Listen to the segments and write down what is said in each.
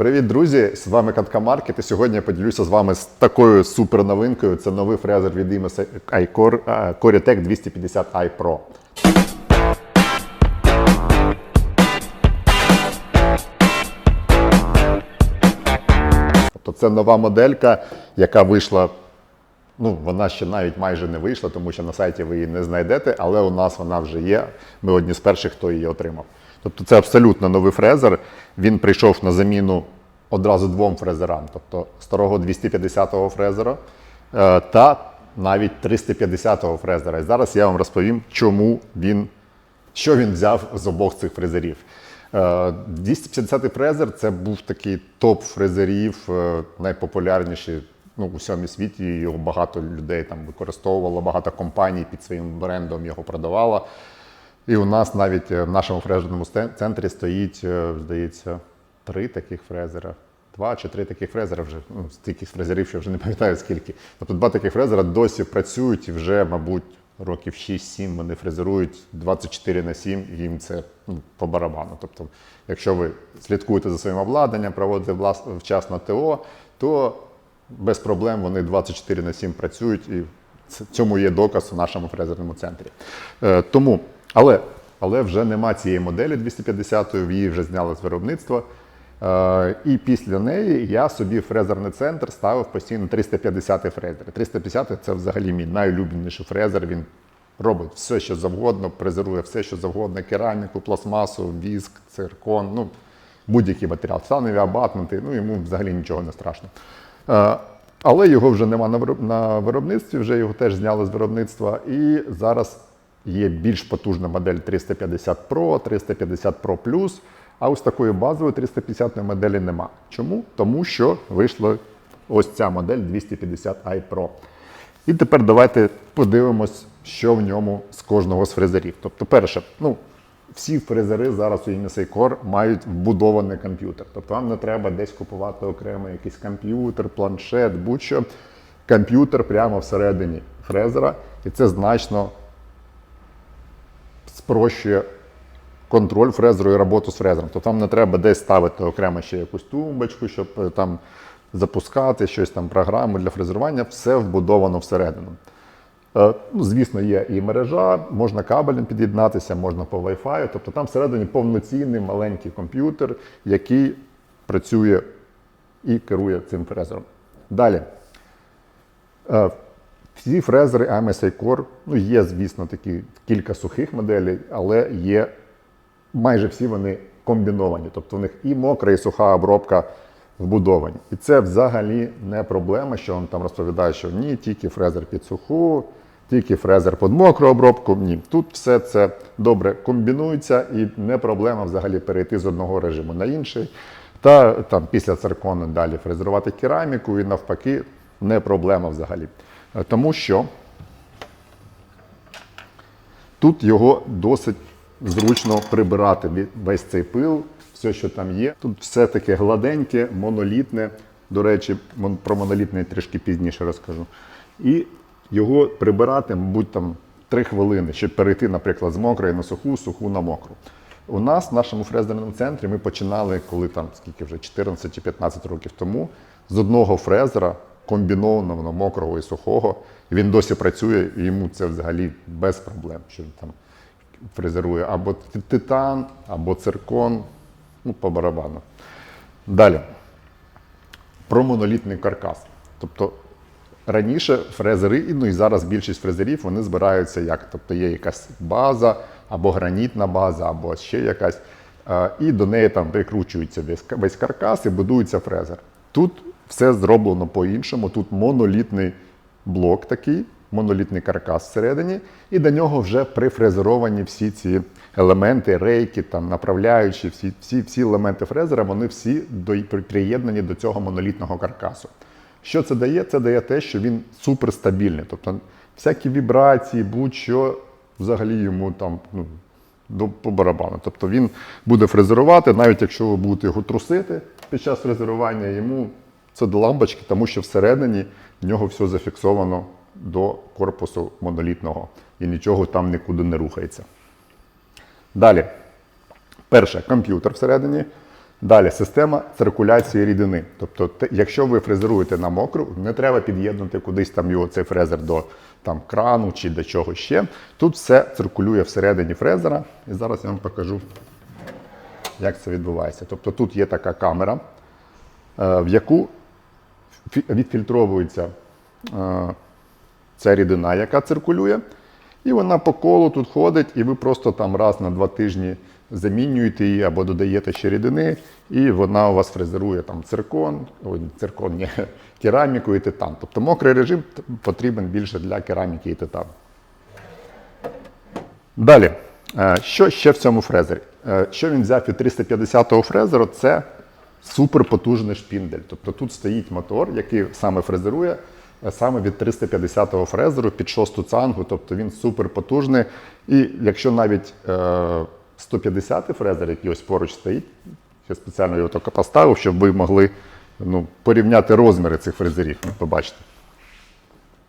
Привіт, друзі! З вами Катка Маркет. І сьогодні я поділюся з вами з такою супер новинкою. Це новий фрезер від Imus iCore Coretec 250i Pro. Тобто це нова моделька, яка вийшла. Ну, вона ще навіть майже не вийшла, тому що на сайті ви її не знайдете, але у нас вона вже є. Ми одні з перших, хто її отримав. Тобто це абсолютно новий фрезер. Він прийшов на заміну одразу двом фрезерам, тобто старого 250-го фрезера е, та навіть 350-го фрезера. І зараз я вам розповім, чому він, що він взяв з обох цих фрезерів. Е, 250-й фрезер це був такий топ фрезерів, е, найпопулярніший ну, у всьому світі. Його багато людей там використовувало, багато компаній під своїм брендом його продавало. І у нас навіть е, в нашому фрезерному центрі стоїть, е, здається, три таких фрезера. Два чи три таких фрезера вже, ну, стільки фрезерів, що вже не пам'ятаю скільки. Тобто два таких фрезера досі працюють і вже, мабуть, років 6-7 вони фрезерують 24 на 7, і їм це ну, по барабану. Тобто, якщо ви слідкуєте за своїм обладнанням, проводите вчасно ТО, то без проблем вони 24 на 7 працюють, і цьому є доказ у нашому фрезерному центрі. Е, тому, але, але вже нема цієї моделі 250-ї, її вже зняли з виробництва. Е, і після неї я собі фрезерний центр ставив постійно 350-й фрезер. 350-й це взагалі мій найулюбленіший фрезер. Він робить все, що завгодно, презерує все, що завгодно: кераміку, пластмасу, віск, циркон, ну будь-який матеріал, станові абатменти, ну йому взагалі нічого не страшно. Е, Але його вже нема на виробництві, вже його теж зняли з виробництва. І зараз є більш потужна модель 350 Pro, 350 Pro Plus. А ось такої базової 350 моделі нема. Чому? Тому що вийшла ось ця модель 250i Pro. І тепер давайте подивимось, що в ньому з кожного з фрезерів. Тобто, перше, ну, всі фрезери зараз у MSI Core мають вбудований комп'ютер. Тобто вам не треба десь купувати окремо якийсь комп'ютер, планшет, будь-що. Комп'ютер прямо всередині фрезера, і це значно спрощує контроль фрезеру і роботу з фрезером. Тобто вам не треба десь ставити окремо ще якусь тумбочку, щоб е, там запускати щось там, програму для фрезерування, все вбудовано всередину. Е, Ну, звісно, є і мережа, можна кабелем під'єднатися, можна по Wi-Fi. Тобто там всередині повноцінний маленький комп'ютер, який працює і керує цим фрезером. Далі. Всі фрезери MSI Core, ну є, звісно, такі кілька сухих моделей, але є майже всі вони комбіновані. Тобто в них і мокра, і суха обробка вбудовані. І це взагалі не проблема, що він там розповідає, що ні, тільки фрезер під суху, тільки фрезер під мокру обробку. Ні, тут все це добре комбінується і не проблема взагалі перейти з одного режиму на інший. Та там після циркону далі фрезерувати кераміку і навпаки не проблема взагалі. Е, Тому що Тут його досить зручно прибирати весь цей пил, все, що там є. Тут все таке гладеньке, монолітне. До речі, про монолітне трішки пізніше розкажу. І його прибирати, мабуть, там 3 хвилини, щоб перейти, наприклад, з мокрої на суху, суху на мокру. У нас в нашому фрезерному центрі ми починали, коли там скільки вже 14 чи 15 років тому, з одного фрезера комбінованого мокрого і сухого. І він досі працює, і йому це взагалі без проблем, що він там фрезерує або титан, або циркон, ну, по барабану. Далі. Про монолітний каркас. Тобто раніше фрезери, ну і зараз більшість фрезерів вони збираються як? Тобто є якась база, або гранітна база, або ще якась. е, І до неї там прикручується весь каркас і будується фрезер. Тут все зроблено по-іншому. Тут монолітний блок такий, монолітний каркас всередині, і до нього вже прифрезеровані всі ці елементи, рейки, там, направляючі, всі, всі, всі елементи фрезера, вони всі до, приєднані до цього монолітного каркасу. Що це дає? Це дає те, що він суперстабільний. Тобто всякі вібрації, будь-що взагалі йому там ну, до по барабану. Тобто він буде фрезерувати, навіть якщо ви будете його трусити під час фрезерування, йому це до лампочки, тому що всередині в нього все зафіксовано до корпусу монолітного і нічого там нікуди не рухається. Далі. Перше, комп'ютер всередині. Далі система циркуляції рідини. Тобто, те- якщо ви фрезеруєте на мокру, не треба під'єднувати кудись там його цей фрезер до там, крану чи до чого ще. Тут все циркулює всередині фрезера. І зараз я вам покажу, як це відбувається. Тобто тут є така камера, е, в яку відфільтровується е, ця рідина, яка циркулює. І вона по колу тут ходить, і ви просто там раз на два тижні замінюєте її або додаєте ще рідини, і вона у вас фрезерує там циркон, ой, циркон, ні, кераміку і титан. Тобто мокрий режим потрібен більше для кераміки і титану. Далі, е, що ще в цьому фрезері? Е, Що він взяв від 350-го фрезеру, це суперпотужний шпіндель. Тобто тут стоїть мотор, який саме фрезерує е, саме від 350-го фрезеру під шосту цангу, тобто він суперпотужний. І якщо навіть е, 150-й фрезер, який ось поруч стоїть, я спеціально його тільки поставив, щоб ви могли ну, порівняти розміри цих фрезерів, ну, побачите.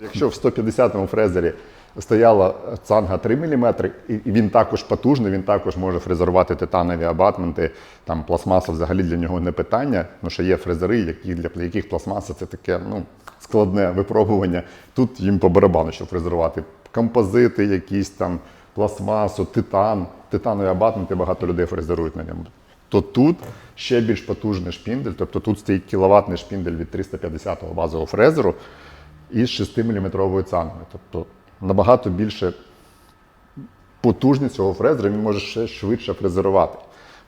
Якщо в 150-му фрезері стояла цанга 3 мм, і він також потужний, він також може фрезерувати титанові абатменти, там пластмаса взагалі для нього не питання, тому що є фрезери, які, для яких пластмаса це таке ну, складне випробування. Тут їм по барабану, щоб фрезерувати композити, якісь там пластмасу, титан, титанові абатменти, багато людей фрезерують на ньому. То тут ще більш потужний шпіндель, тобто тут стоїть кіловатний шпіндель від 350-го базового фрезеру із 6-мм цангою. Тобто набагато більше потужність цього фрезера, він може ще швидше фрезерувати.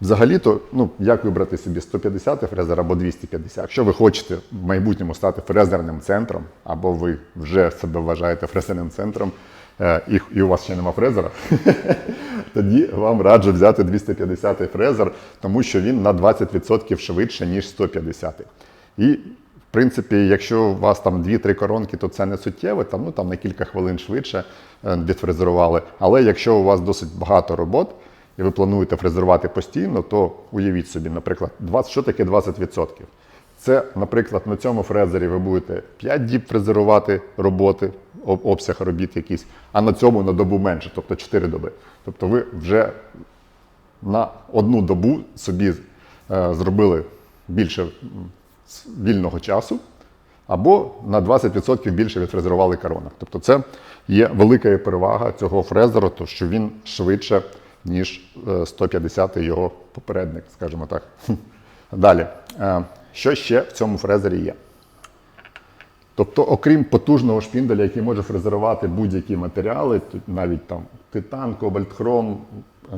Взагалі-то, ну, як вибрати собі 150 фрезер або 250? Якщо ви хочете в майбутньому стати фрезерним центром, або ви вже себе вважаєте фрезерним центром, е, і, і у вас ще нема фрезера, тоді вам раджу взяти 250 фрезер, тому що він на 20% швидше, ніж 150. І принципі, якщо у вас там 2-3 коронки, то це не суттєво, там, ну, там на кілька хвилин швидше е, відфрезерували. Але якщо у вас досить багато робот, і ви плануєте фрезерувати постійно, то уявіть собі, наприклад, 20, що таке 20%? Це, наприклад, на цьому фрезері ви будете 5 діб фрезерувати роботи, обсяг робіт якийсь, а на цьому на добу менше, тобто 4 доби. Тобто ви вже на одну добу собі е, зробили більше с- вільного часу, або на 20% більше відфрезерували коронок. Тобто це є велика перевага цього фрезеру, то що він швидше, ніж е, 150 його попередник, скажімо так. Далі, Е, що ще в цьому фрезері є? Тобто, окрім потужного шпінделя, який може фрезерувати будь-які матеріали, навіть там титан, кобальт, хром, е,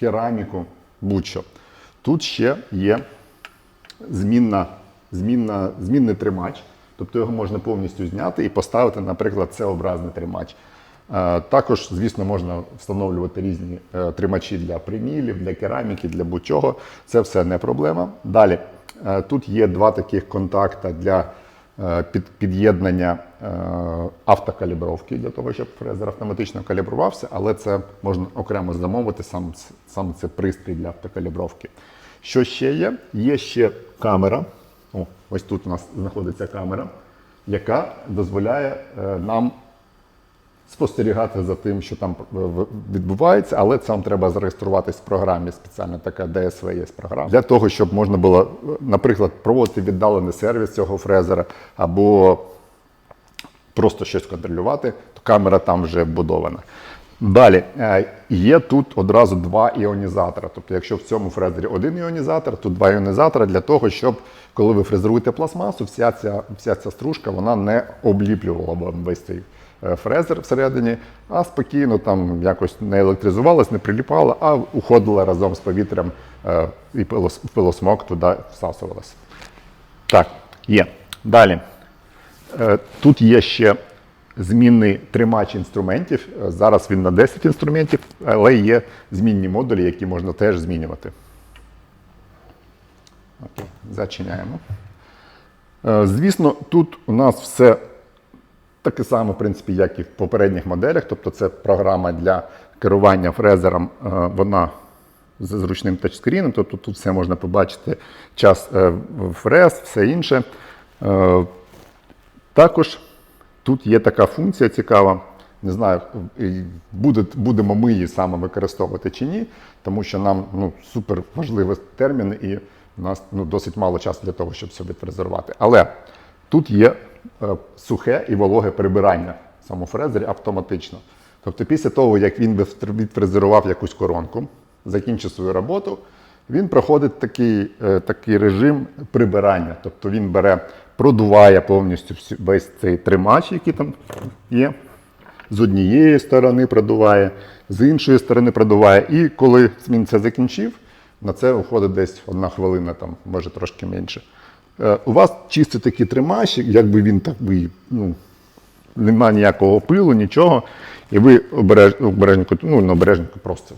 кераміку, будь-що. Тут ще є змінна, змінна, змінний тримач, тобто його можна повністю зняти і поставити, наприклад, це-образний тримач. Е, Також, звісно, можна встановлювати різні е, тримачі для примілів, для кераміки, для будь-чого. Це все не проблема. Далі, е, тут є два таких контакта для під'єднання автокалібровки для того, щоб фрезер автоматично калібрувався, але це можна окремо замовити, сам, сам це пристрій для автокалібровки. Що ще є? Є ще камера. О, ось тут у нас знаходиться камера, яка дозволяє е, нам спостерігати за тим, що там е, відбувається, але там треба зареєструватись в програмі. Спеціальна така DSV є програма для того, щоб можна було, е, наприклад, проводити віддалений сервіс цього фрезера або просто щось контролювати, то камера там вже вбудована. Далі е, є тут одразу два іонізатора. Тобто, якщо в цьому фрезері один іонізатор, то два іонізатора для того, щоб коли ви фрезеруєте пластмасу, вся ця, вся ця стружка вона не обліплювала вам весь цей е, фрезер всередині, а спокійно там якось не електризувалась, не приліпала, а уходила разом з повітрям е, і пилосмок туди всасувалась. Так, є. Далі. Тут є ще змінний тримач інструментів. Е, Зараз він на 10 інструментів, але є змінні модулі, які можна теж змінювати. Окей, зачиняємо. Е, Звісно, тут у нас все таке саме, в принципі, як і в попередніх моделях. Тобто це програма для керування фрезером, е, вона з зручним тачскріном. Тобто тут все можна побачити, час фрез, все інше. Також тут є така функція цікава. Не знаю, буде, будемо ми її саме використовувати чи ні, тому що нам ну, супер важливий термін, і У нас ну, досить мало часу для того, щоб все відфрезерувати. Але тут є е, сухе і вологе прибирання в самому фрезері автоматично. Тобто, після того, як він відфрезерував якусь коронку, закінчив свою роботу, він проходить такий, е, такий режим прибирання. Тобто він бере, продуває повністю весь цей тримач, який там є. З однієї сторони продуває, з іншої сторони продуває. І коли він це закінчив, на це уходить десь одна хвилина, там, може трошки менше. Е, У вас чисто такий тримач, якби він так би, ну, немає ніякого пилу, нічого. І ви обереж, обережненько, ну не обережненько, просто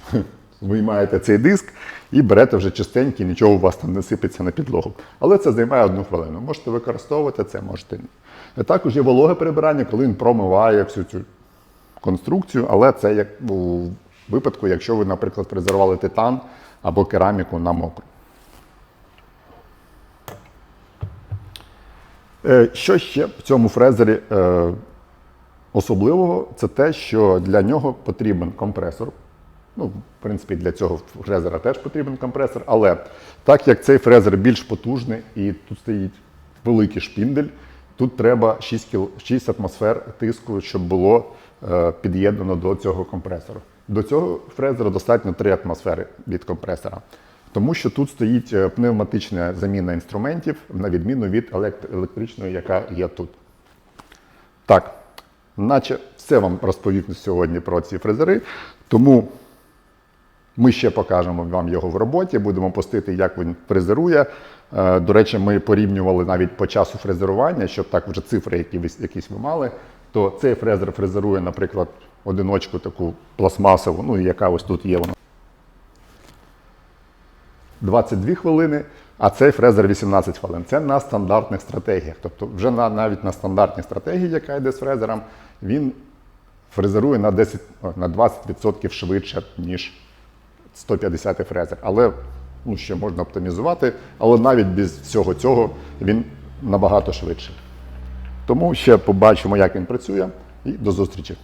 виймаєте цей диск і берете вже чистенький, нічого у вас там не сипеться на підлогу. Але це займає одну хвилину. Можете використовувати це, можете ні. Також є вологе прибирання, коли він промиває всю цю конструкцію, але це як у випадку, якщо ви, наприклад, фрезерували титан або кераміку на мокру. Е, Що ще в цьому фрезері е, особливого? Це те, що для нього потрібен компресор. Ну, в принципі, для цього фрезера теж потрібен компресор, але так як цей фрезер більш потужний і тут стоїть великий шпіндель, тут треба 6, кіл... 6 атмосфер тиску, щоб було е, під'єднано до цього компресора. До цього фрезера достатньо 3 атмосфери від компресора. Тому що тут стоїть е, пневматична заміна інструментів, на відміну від електричної, яка є тут. Так, наче все вам розповів сьогодні про ці фрезери. Тому ми ще покажемо вам його в роботі, будемо постити, як він фрезерує. Е, До речі, ми порівнювали навіть по часу фрезерування, щоб так вже цифри, які ви, якісь ви мали, то цей фрезер фрезерує, наприклад, одиночку таку пластмасову, ну, яка ось тут є вона. 22 хвилини, а цей фрезер 18 хвилин. Це на стандартних стратегіях. Тобто, вже на, навіть на стандартній стратегії, яка йде з фрезером, він фрезерує на, 10, на 20% швидше, ніж 150 фрезер. Але ну, ще можна оптимізувати, але навіть без всього цього він набагато швидше. Тому ще побачимо, як він працює, і до зустрічі.